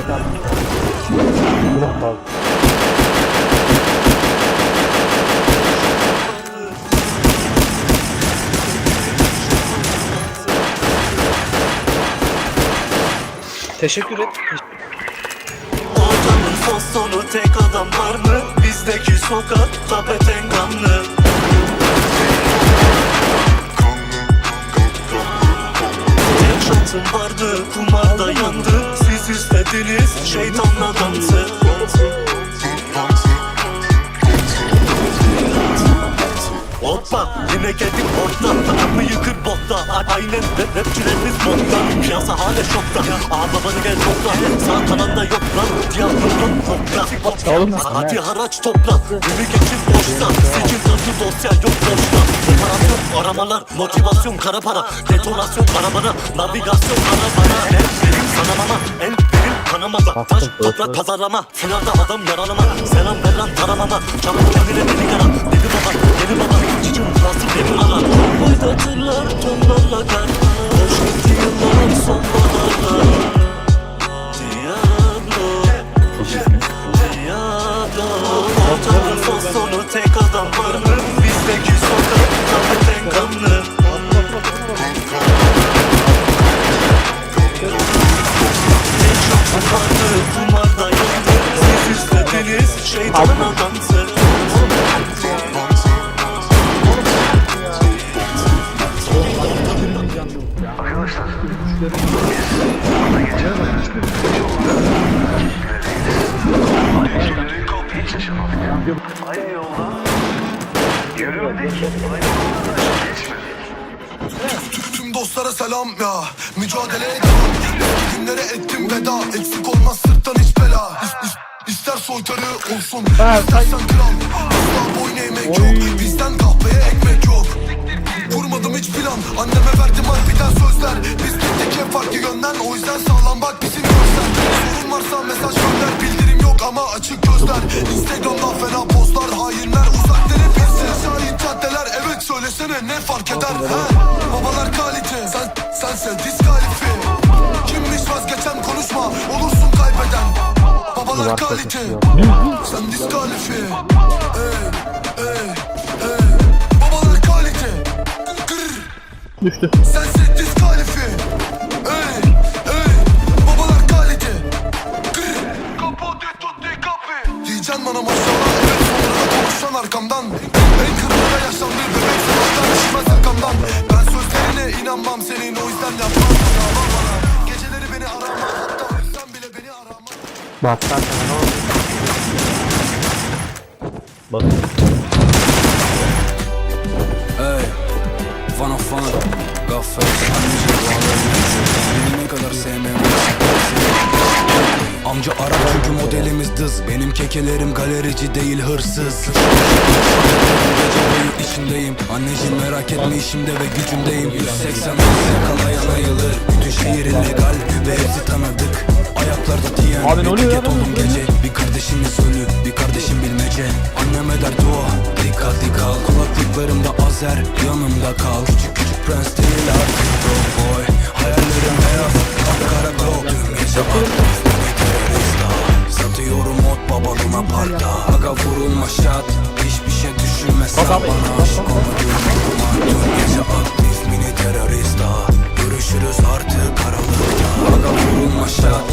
Tek aldım. Yok kaldı. Teşekkür et. Ortamın son sonu tek adam var mı? Bizdeki sokak tapeten kanlı Tek şansım vardı kumarda yandı geldik orta Takımı yıkır botta Aynen rap rapçilerimiz botta. Piyasa hala şokta. Aa babanı gel topla. Sağ kananda yok lan Diyarbakır topla. Oğlum, Hadi haraç topla. Günü geçir boşta. Seçim sözlü dosya yok boşta. Operasyon aramalar Motivasyon kara para. Detonasyon arabana Navigasyon arabana. El benim sanamama El benim kanamama Taş toprak pazarlama. Finalde adam yaralama. Selam ver lan taramama Çabuk kendine beni yara Dedi baba Dedi baba Cicim nasıl benim alan Vardı kumarda yandı Siz istediniz şeytanla dansı yolda yürümedik. Aynı yolda geçmedik. Tüm dostlara selam ya Mücadeleye devam Eski günlere ettim veda Eksik olmaz sırttan hiç bela. İs- is- İster soytarı olsun İstersen kral. Asla boyun eğmek yok Bizden kahveye ekmek yok. Kurmadım hiç plan Anneme verdim harbiden sözler. Biz gittik hep farklı yönden O yüzden sağlam bak bizim gözler Sorun varsa mesaj gönder Bildirim yok ama açık gözler. Instagram'dan fena postlar Hainler uzak denip Şahin caddeler Evet söylesene ne fark eder? He? Babalar kalite Sen, sense diskalifi Babalar kalite Sen diskalifi Ey ey ey Babalar kalite Düştü. Sense diskalifi Ey ey Babalar kalite Gırr Kapote tutti kapi Diyeceksin bana maşallah Evet sonra da konuşan arkamdan En kırmızı yaşandı bebek sabahtan düşmez Baktan sana ne oldu? Bak. Ey Fana fana Gaffer Anneciğim bağlarım Beni ne kadar sevmem Amca Arap çünkü modelimiz dız. Benim kekelerim galerici değil hırsız. Gece boyu içindeyim. Anneciğim merak etme işimde ve gücümdeyim. 180 yakalayana yılır Bütün şehir illegal ve hepsi tanıdık. Ayaklarda diyen Abi ne bir tiket oldum gece. Bir kardeşimiz ölü bir kardeşim bilmece. Anneme der dua dikkat dikkat Kulaklıklarımda azer yanımda kal. Küçük küçük prens değil artık bro boy. Hayallerim beyaz kapkara Dün gece aktif baba Luna Park'ta. Aga vurulma şat Hiçbir şey düşünme sen bana aşık olma. Dün gece aktif mini terörist. Görüşürüz artık aralıkta. Aga vurulma şat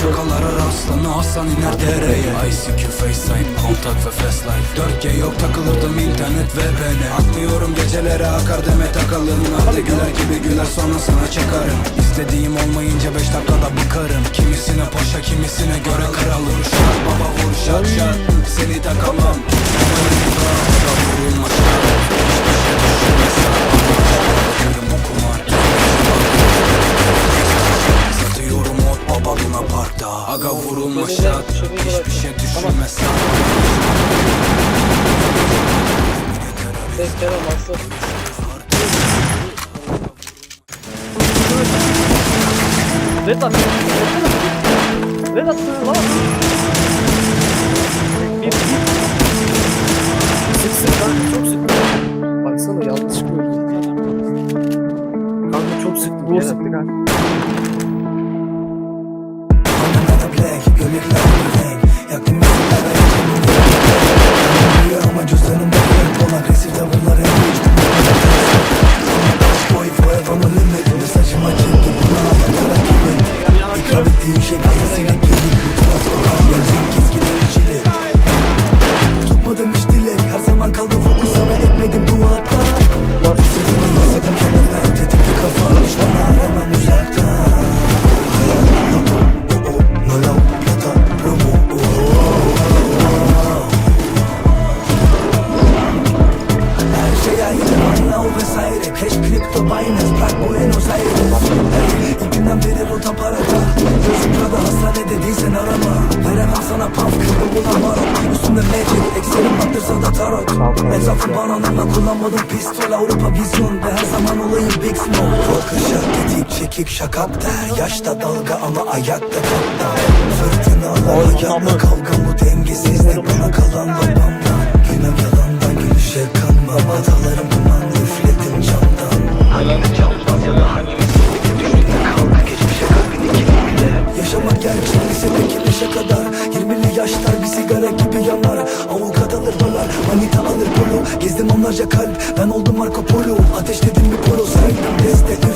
Şakalara rastlanı Hasan iner dereye ICQ, FaceTime, kontak ve fast life. 4G yok takılırdım internet ve beni Atmıyorum gecelere akar deme takalım. Hadi güler gibi güler sonra sana çakarım. İstediğim olmayınca 5 dakikada bıkarım. Kimisine paşa kimisine göre kralım. Şart baba vur şart şart Seni takamam Hiçbir şey düşünme sen Ses Kerem Aslı. Vedat. Vedat lan. Bir vesaire Cash, kripto, Binance, Prag, Buenos Aires. Hey, ilk günden beri rota parada Gözüm Prada hastanede değilsen arama Veremem sana paf kırdım ulan marok Üstümde magic, ekserim baktırsa da tarot Etrafım bananımla kullanmadım pistol Avrupa vizyon ve her zaman olayım big smoke. Kalkışa tetik çekik şakak der Yaşta dalga ama ayakta kapta Fırtınalar ayakta kavga bu dengesizlik Bana yaşlar bir sigara gibi yanar. Avukat alır dolar, manita alır polo. Gezdim onlarca kalp, ben oldum Marco Polo. Ateşledim bir polo, saydım deste